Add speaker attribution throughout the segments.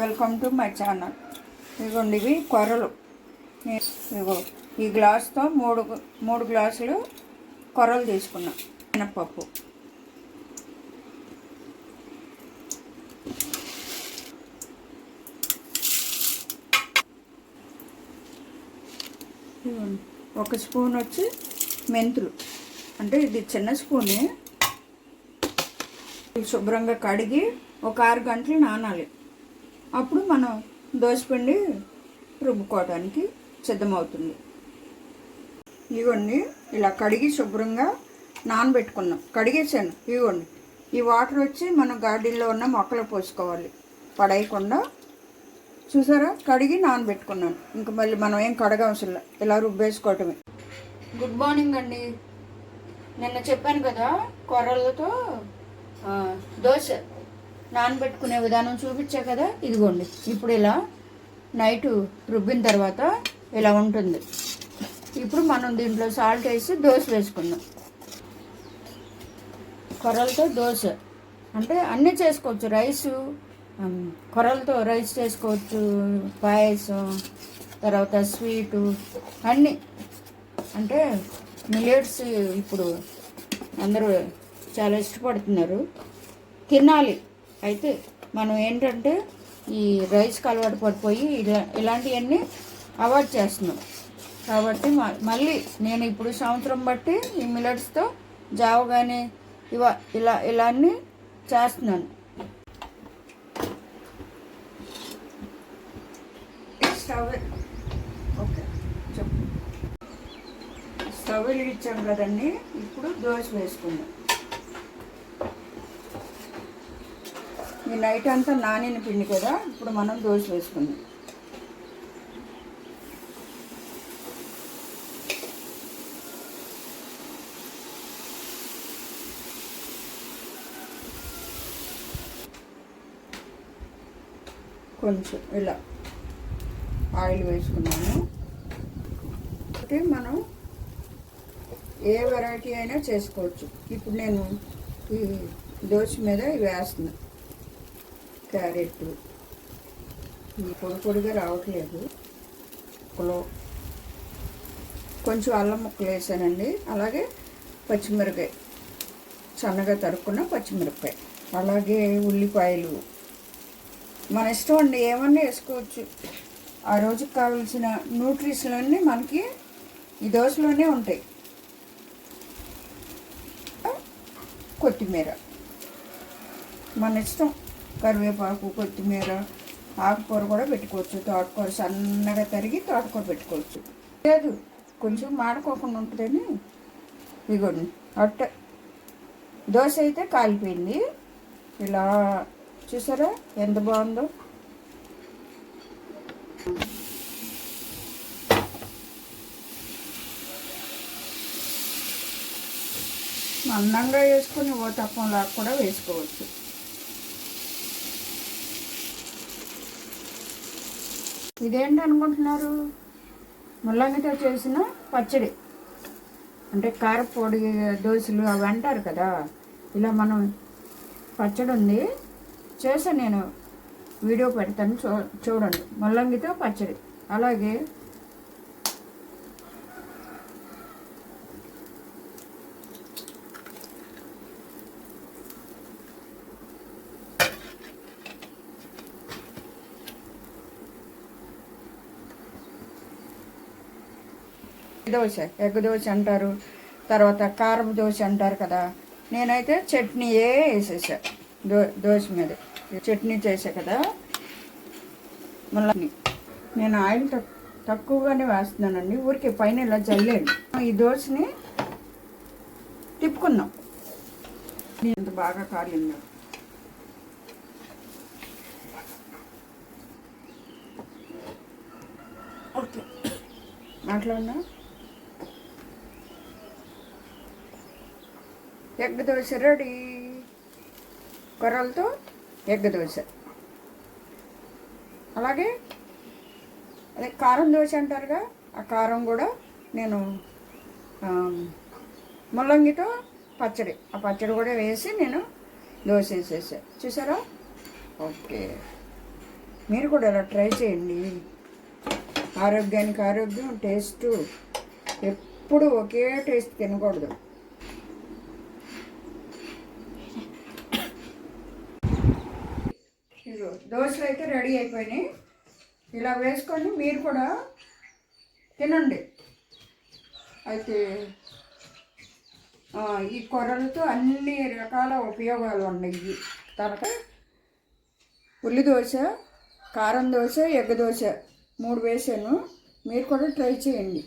Speaker 1: Welcome to my channel. ఇదిగోండి ఇవి కొర్రలు. ఇగో ఇదిగో ఈ గ్లాస్తో మూడు మూడు గ్లాసులు కొర్రలు తీసుకున్నాం. మినప్పప్పు ఒక స్పూన్ వచ్చి మెంతులు. అంటే ఇది చిన్న స్పూనే. శుభ్రంగా కడిగి ఒక ఆరు గంటలు నానాలి. అప్పుడు మనం దోసపిండి రుబ్బుకోవడానికి సిద్ధమవుతుంది. ఇవ్వండి ఇలా కడిగి శుభ్రంగా నానబెట్టుకున్నాం. కడిగేసాను ఇవ్వండి ఈ వాటర్ వచ్చి మనం గార్డెన్లో ఉన్న మొక్కలు పోసుకోవాలి. పడేయకుండా చూసారా? కడిగి నానబెట్టుకున్నాను. ఇంకా మళ్ళీ మనం ఏం కడగవసరం ఇలా రుబ్బేసుకోవటమే. గుడ్ మార్నింగ్ అండి. నిన్న చెప్పాను కదా కొర్రలతో దోశ. నానబెట్టుకునే విధానం చూపించా కదా? ఇదిగోండి. ఇప్పుడు ఇలా నైట్ రుబ్బిన తర్వాత ఇలా ఉంటుంది. ఇప్పుడు మనం దీంట్లో సాల్ట్ వేసి దోశ వేసుకుందాం. కొర్రలతో దోశ. అంటే అన్నీ చేసుకోవచ్చు. రైసు కొరలతో కొర్రలతో రైస్ చేసుకోవచ్చు పాయసం తర్వాత స్వీటు అన్నీ. అంటే మిల్లెట్స్ ఇప్పుడు అందరూ చాలా ఇష్టపడుతున్నారు. తినాలి. అయితే మనం ఏంటంటే ఈ రైస్కి అలవాటు పడిపోయి ఇలా ఇలాంటివన్నీ అవాయిడ్ చేస్తున్నాం. కాబట్టి మ- మళ్ళీ నేను ఇప్పుడు సంవత్సరం బట్టి ఈ మిల్లెట్స్తో జావ కానీ ఇవ ఇలా ఇలా అన్నీ చేస్తున్నాను స్టవ్ ఓకే చెప్పు. స్టవ్ వెలిగించాం కదండి ఇప్పుడు దోశ వేసుకుందాం. ఈ నైట్ అంతా నానిన పిండి కదా ఇప్పుడు మనం దోశ వేసుకుందాం. కొంచెం ఇలా ఆయిల్ వేసుకున్నాను అంటే మనం ఏ వెరైటీ అయినా చేసుకోవచ్చు. ఇప్పుడు నేను ఈ దోశ మీద వేస్తున్నాను క్యారెట్. ఈ పొడి పొడిగా రావట్లేదు. ముక్కలు కొంచెం అల్లం ముక్కలు వేసానండి. అలాగే పచ్చిమిరకాయ సన్నగా తరుక్కున్న పచ్చిమిరపకాయ. అలాగే ఉల్లిపాయలు. మన ఇష్టం అండి ఏమన్నా వేసుకోవచ్చు. ఆ రోజుకి కావాల్సిన న్యూట్రిషన్ అన్నీ మనకి ఈ దోశలోనే ఉంటాయి. కొత్తిమీర. మన ఇష్టం. కరివేపాకు కొత్తిమీర ఆకుకూర కూడా పెట్టుకోవచ్చు. తోటకూర సన్నగా తరిగి తోటకూర పెట్టుకోవచ్చు. లేదు కొంచెం మాడుకోకుండా ఉంటుందని ఇదిగోండి అట్ట దోశ అయితే కాలిపోయింది. ఇలా చూసారా? ఎంత బాగుందో? మందంగా వేసుకొని ఓ తప్పంలాగా కూడా వేసుకోవచ్చు. ఇదేంటి అనుకుంటున్నారు? ముల్లంగితో చేసిన పచ్చడి. అంటే కారపొడి దోశలు అవి అంటారు కదా. ఇలా మనం పచ్చడి ఉంది. చేసా నేను వీడియో పెడతాను. చూ చూడండి. ముల్లంగితో పచ్చడి. అలాగే దోశ ఎగ్ దోశ అంటారు. తర్వాత కారపు దోశ అంటారు కదా. నేనైతే చట్నీయే వేసేసా. దో దోశ మీద. చట్నీ చేసా కదా. మళ్ళీ నేను ఆయిల్ తక్కువగానే వేస్తున్నానండి. ఊరికి పైన ఇలా జల్లేను. ఈ దోశని తిప్పుకుందాం. ఇంత బాగా కాలిందా. ఓకే. మాట్లాడినా? Egg dosa ready. కొర్రలతో ఎగ్ దోశ. అలాగే అదే కారం దోశ అంటారుగా ఆ కారం కూడా నేను ముల్లంగితో పచ్చడి. ఆ పచ్చడి కూడా వేసి నేను దోశ వేసేసా. చూసారా? ఓకే. మీరు కూడా ఇలా ట్రై చేయండి. ఆరోగ్యానికి ఆరోగ్యం టేస్ట్ ఎప్పుడు ఒకే టేస్ట్ తినకూడదు. దోశలు అయితే రెడీ అయిపోయినాయి. ఇలా వేసుకొని మీరు కూడా తినండి. అయితే ఈ కూరలతో అన్ని రకాల ఉపయోగాలు ఉన్నాయి. తర్వాత ఉల్లి దోశ కారం దోశ ఎగ్ దోశ మూడు వేసాను. మీరు కూడా ట్రై చేయండి.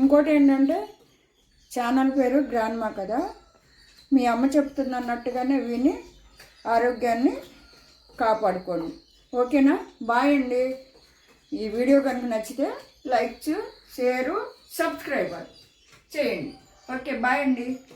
Speaker 1: ఇంకోటి ఏంటంటే ఛానల్ పేరు గ్రాండ్మా కదా. మీ అమ్మ చెప్తుంది అన్నట్టుగానే విని ఆరోగ్యాన్ని కాపాడుకోండి. ఓకేనా? బాయ్ అండి. ఈ వీడియో కనుక నచ్చితే లైక్ షేరు సబ్స్క్రైబర్ చేయండి. ఓకే బాయ్ అండి.